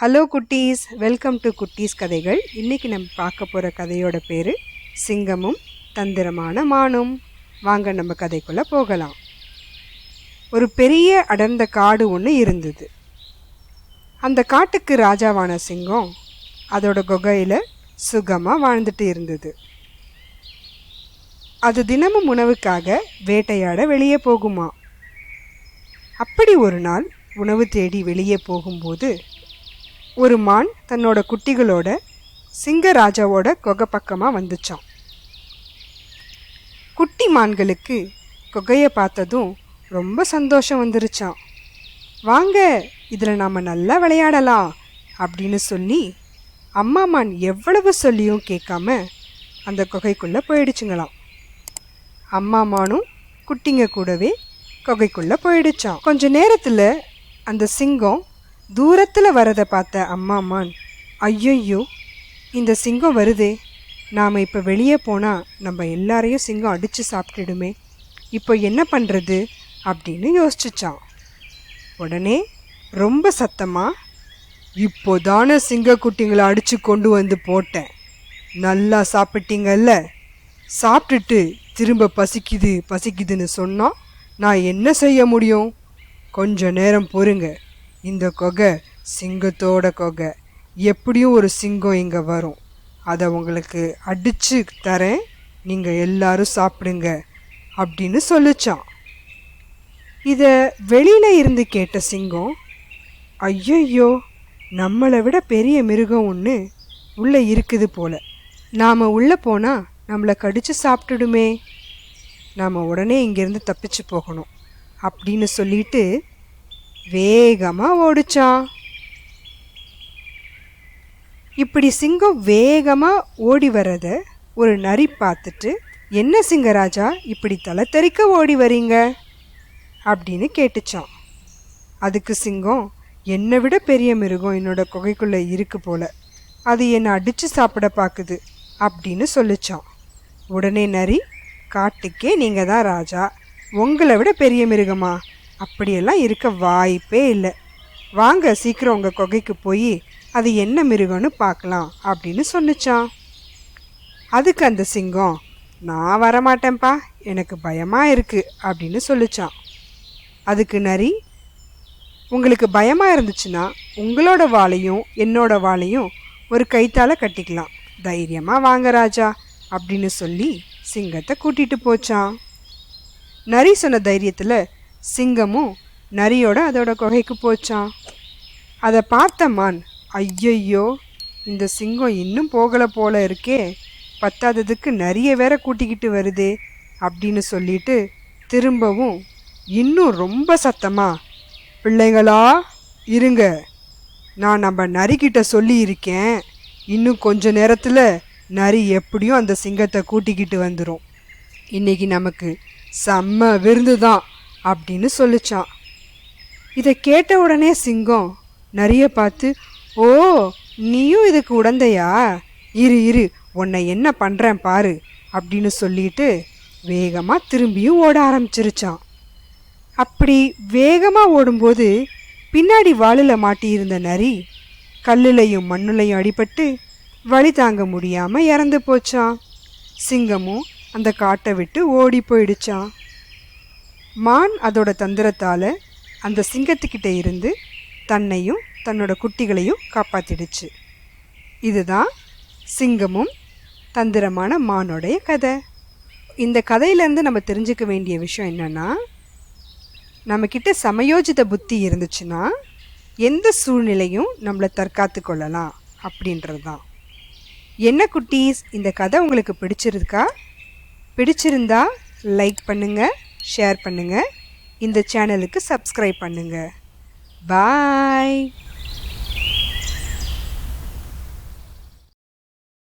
Hello குட்டீஸ். Welcome to குட்டீஸ் கதைகள். இன்றைக்கி நம்ம பார்க்க போகிற கதையோட பேர் சிங்கமும் தந்திரமான மானும். வாங்க நம்ம கதைக்குள்ளே போகலாம். ஒரு பெரிய அடர்ந்த காடு ஒன்று இருந்தது. அந்த காட்டுக்கு ராஜாவான சிங்கம் அதோட குகையில் சுகமாக வாழ்ந்துட்டு இருந்தது. அது தினமும் உணவுக்காக வேட்டையாட வெளியே போகுமா அப்படி ஒரு நாள் உணவு தேடி வெளியே போகும்போது ஒரு மான் தன்னோட குட்டிகளோட சிங்கராஜாவோட குகை பக்கமாக வந்துச்சான் குட்டி மான்களுக்கு குகையை பார்த்ததும் ரொம்ப சந்தோஷம் வந்துருச்சான் வாங்க இதில் நாம் நல்லா விளையாடலாம் அப்படின்னு சொல்லி அம்மா மான் எவ்வளவு சொல்லியும் கேட்காம அந்த குகைக்குள்ளே போயிடுச்சுங்களாம். அம்மா மானும் குட்டிங்க கூடவே குகைக்குள்ளே போயிடுச்சான் கொஞ்ச நேரத்தில் அந்த சிங்கம் தூரத்தில் வரதை பார்த்த அம்மா மான் ஐயையோ இந்த சிங்கம் வருதே. நாம் இப்போ வெளியே போனால் நம்ம எல்லாரையும் சிங்கம் அடித்து சாப்பிட்டுடுமே. இப்போ என்ன பண்ணுறது அப்படின்னு யோசிச்சுச்சான் உடனே ரொம்ப சத்தமாக இப்போதானே சிங்கக்குட்டிங்களை அடித்து கொண்டு வந்து போட்டேன். நல்லா சாப்பிட்டீங்கல்ல? சாப்பிட்டுட்டு திரும்ப பசிக்குது பசிக்குதுன்னு சொன்னால் நான் என்ன செய்ய முடியும்? கொஞ்ச நேரம் பொறுங்க. இந்த கொகை சிங்கத்தோட கொகை. எப்படியும் ஒரு சிங்கம் இங்கே வரும். அதை உங்களுக்கு அடித்து தரேன். நீங்கள் எல்லாரும் சாப்பிடுங்க அப்படின்னு சொல்லிச்சான் இதை வெளியில் இருந்து கேட்ட சிங்கம் ஐயையோ நம்மளை விட பெரிய மிருகம் ஒன்று உள்ளே இருக்குது போல. நாம் உள்ளே போனால் நம்மளை கடித்து சாப்பிட்டுடுமே. நாம் உடனே இங்கேருந்து தப்பிச்சு போகணும். அப்படின்னு சொல்லிட்டு வேகமாக ஓடிச்சான். இப்படி சிங்கம் வேகமாக ஓடி வர்றத ஒரு நரி பார்த்துட்டு என்ன சிங்கராஜா இப்படி தலை தெறிக்க ஓடி வரீங்க? அப்படின்னு கேட்டுச்சான். அதுக்கு சிங்கம் என்னை விட பெரிய மிருகம் என்னோட குகைக்குள்ளே இருக்கு போல. அது என்னை அடித்து சாப்பிட பார்க்குது அப்படின்னு சொல்லிச்சான். உடனே நரி காட்டுக்கே நீங்கள் தான் ராஜா. உங்களை விட பெரிய மிருகமா? அப்படியெல்லாம் இருக்க வாய்ப்பே இல்லை. வாங்க சீக்கிரம் உங்கள் குகைக்கு போய் அது என்ன மிருகம்னு பார்க்கலாம் அப்படின்னு சொன்னிச்சான் அதுக்கு அந்த சிங்கம் நான் வரமாட்டேன்ப்பா எனக்கு பயமாக இருக்குது அப்படின்னு சொல்லிச்சான் அதுக்கு நரி உங்களுக்கு பயமாக இருந்துச்சுன்னா உங்களோட வாளையும் என்னோட வாளையும் ஒரு கைத்தால் கட்டிக்கலாம். தைரியமாக வாங்க ராஜா அப்படின்னு சொல்லி சிங்கத்தை கூட்டிகிட்டு போச்சான் நரி சொன்ன தைரியத்தில் சிங்கமும் நரியோட அதோட குகைக்கு போச்சான் அதை பார்த்த மான் ஐயையோ இந்த சிங்கம் இன்னும் போகலை போல இருக்கே. பத்தாததுக்கு நிறைய வேற கூட்டிக்கிட்டு வருதே அப்படின்னு சொல்லிட்டு திரும்பவும் இன்னும் ரொம்ப சத்தமா பிள்ளைங்களா இருங்க. நான் நம்ம நரிக்கிட்ட சொல்லியிருக்கேன். இன்னும் கொஞ்ச நேரத்தில் நரி எப்படியும் அந்த சிங்கத்தை கூட்டிக்கிட்டு வந்துடும் இன்னைக்கு நமக்கு செம்ம விருந்து தான் அப்படின்னு சொல்லிச்சான் இதை கேட்ட உடனே சிங்கம் நிறைய பார்த்து ஓ நீயும் இதுக்கு உடந்தையா? இரு இரு உன்னை என்ன பண்ணுறேன் பாரு அப்படின்னு சொல்லிட்டு வேகமாக திரும்பியும் ஓட ஆரம்பிச்சிருச்சான் அப்படி வேகமாக ஓடும்போது பின்னாடி வாளில் மாட்டியிருந்த நரி கல்லுலையும் மண்ணுலையும் அடிபட்டு வழி தாங்க முடியாமல் இறந்து போச்சான் சிங்கமும் அந்த காட்டை விட்டு ஓடி போயிடுச்சான் மான் அதோட தந்திரத்தால் அந்த சிங்கத்துக்கிட்ட இருந்து தன்னையும் தன்னோட குட்டிகளையும் காப்பாத்திடுச்சு. இதுதான் சிங்கமும் தந்திரமான மானோடைய கதை. இந்த கதையிலேருந்து நம்ம தெரிஞ்சுக்க வேண்டிய விஷயம் என்னென்னா நம்மக்கிட்ட சமயோஜித புத்தி இருந்துச்சுன்னா எந்த சூழ்நிலையும் நம்மளை தற்காத்து கொள்ளலாம் அப்படின்றது தான் என்ன குட்டீஸ் இந்த கதை உங்களுக்கு பிடிச்சிருக்கா? பிடிச்சிருந்தா லைக் பண்ணுங்கள் ஷேர் பண்ணுங்கள் இந்த சேனலுக்கு சப்ஸ்கிரைப் பண்ணுங்கள் பாய்